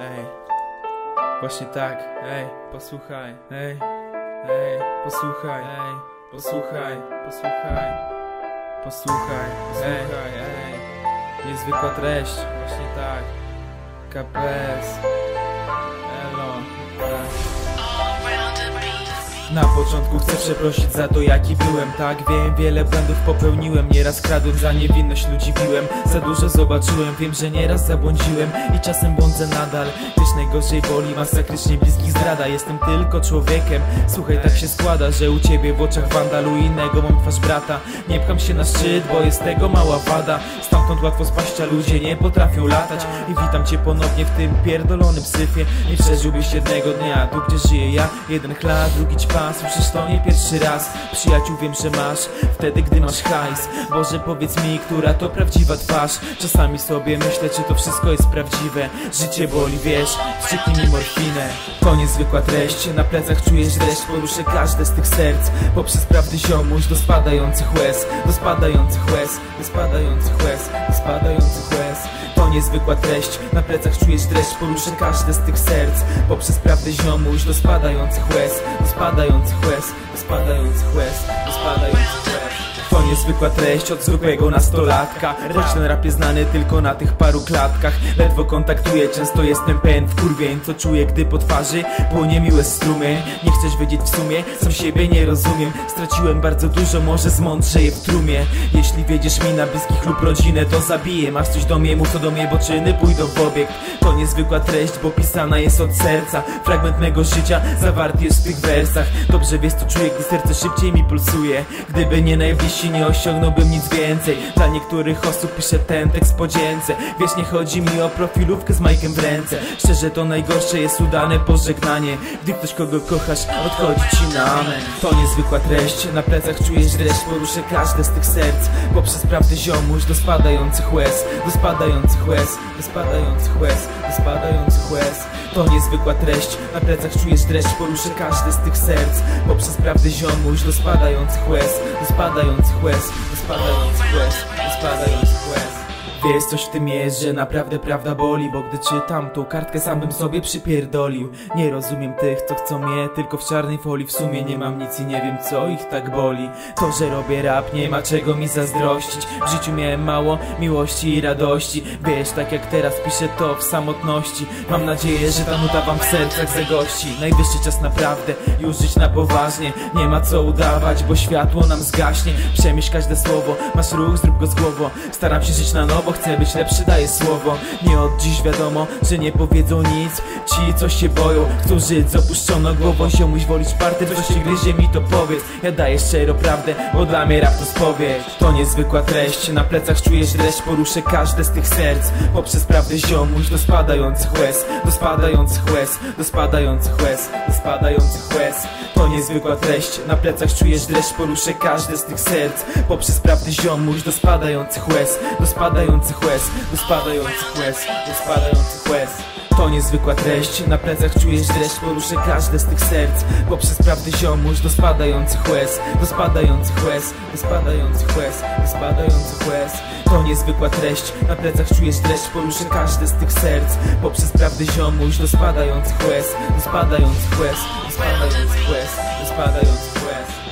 Ej, właśnie tak, ej, posłuchaj, ej, ej, posłuchaj, ej, posłuchaj, posłuchaj, posłuchaj, posłuchaj, ej, niezwykła treść, właśnie tak, KPS, elo, tak. Na początku chcę przeprosić za to jaki byłem. Tak wiem, wiele błędów popełniłem. Nieraz kradłem, za niewinność ludzi biłem. Za dużo zobaczyłem, wiem, że nieraz zabłądziłem. I czasem błądzę nadal. Wiesz, najgorzej boli, masakrycznie bliskich zdrada. Jestem tylko człowiekiem. Słuchaj, tak się składa, że u ciebie w oczach wandalu innego mam twarz brata. Nie pcham się na szczyt, bo jest tego mała wada. Stamtąd łatwo spaść, a ludzie nie potrafią latać. I witam cię ponownie w tym pierdolonym syfie. Nie przeżyłbyś jednego dnia, tu gdzie żyję ja. Jeden chlad, drugi ćpa Słyszysz to nie pierwszy raz. Przyjaciół wiem, że masz Wtedy, gdy masz hajs. Boże, powiedz mi, która to prawdziwa twarz. Czasami sobie myślę, czy to wszystko jest prawdziwe. Życie boli, wiesz Wstrzyknij mi morfinę. To niezwykła treść. Na plecach czujesz deszcz Poruszę każde z tych serc. Poprzez prawdy ziomuś Do spadających łez Do spadających łez Do spadających łez Do spadających łez niezwykła treść. Na plecach czujesz dreszcz, poruszę każde z tych serc. Poprzez prawdę ziomuś do spadających łez Do spadających łez, do spadających łez Do spadających łez niezwykła treść od zwykłego nastolatka. Choć ten rap jest znany tylko na tych paru klatkach. Ledwo kontaktuję, często jestem pełen w kurwień Co czuję, gdy po twarzy płonie miłe strumień. Nie chcesz wiedzieć w sumie, sam siebie nie rozumiem. Straciłem bardzo dużo, może zmądrzeję w trumie. Jeśli wiedziesz mi na bliskich lub rodzinę, to zabiję. Masz coś do mnie, mów co do mnie, bo czyny pójdą w obieg To niezwykła treść, bo pisana jest od serca. Fragment mego życia zawarty jest w tych wersach. Dobrze wiesz co czuję, gdy serce szybciej mi pulsuje. Gdyby nie najbliżsi jeśli nie osiągnąłbym nic więcej. Dla niektórych osób piszę ten tekst podzięce. Wiesz, nie chodzi mi o profilówkę z majkiem w ręce. Szczerze to najgorsze jest udane pożegnanie. Gdy ktoś kogo kochasz odchodzi ci na amen. To niezwykła treść, na plecach czujesz dreszcz Poruszę każde z tych serc. Poprzez prawdy ziomuś do spadających łez. Do spadających łez, do spadających łez. Do spadających łez To niezwykła treść, na plecach czujesz dreszcz Poruszę każde z tych serc. Poprzez prawdy ziomuś do spadających łez Do spadających łez, spadających łez, spadających łez Wiesz, coś w tym jest, że naprawdę prawda boli Bo gdy czytam tą kartkę sam bym sobie przypierdolił. Nie rozumiem tych, co chcą mnie Tylko w czarnej folii. W sumie nie mam nic i nie wiem co ich tak boli. To, że robię rap, nie ma czego mi zazdrościć. W życiu miałem mało miłości i radości. Wiesz, tak jak teraz piszę to w samotności. Mam nadzieję, że ta nuta wam w sercach zagości. Najwyższy czas naprawdę już żyć na poważnie. Nie ma co udawać, bo światło nam zgaśnie. Przemyśl każde słowo, masz ruch, zrób go z głową. Staram się żyć na nowo bo chcę być lepszy, daję słowo. Nie od dziś wiadomo, że nie powiedzą nic Ci, co się boją, chcą żyć z opuszczoną głową Ziomuś wolić party, coś się gryzie mi to powiedz. Ja daję szczerą prawdę, bo dla mnie rap to spowiedź. To niezwykła treść, na plecach czujesz dreszcz Poruszę każde z tych serc. Poprzez prawdę ziomuś do spadających łez Do spadających łez, do spadających łez Do spadających łez. To niezwykła treść, na plecach czujesz dreszcz Poruszę każde z tych serc. Poprzez prawdę ziomuś do spadających łez Do spadających spadających łez, do spadających łez, do spadających łez to niezwykła treść, na plecach czujesz dreszcz Poruszę każde z tych serc Poprzez prawdy ziomuś do spadających łez Do spadających łez, do spadających łez Do spadających łez To niezwykła treść, na plecach czujesz dreszcz Poruszę każde z tych serc Poprzez prawdy ziomuś do spadających łez Do spadających łez, do spadających łez Do spadających łez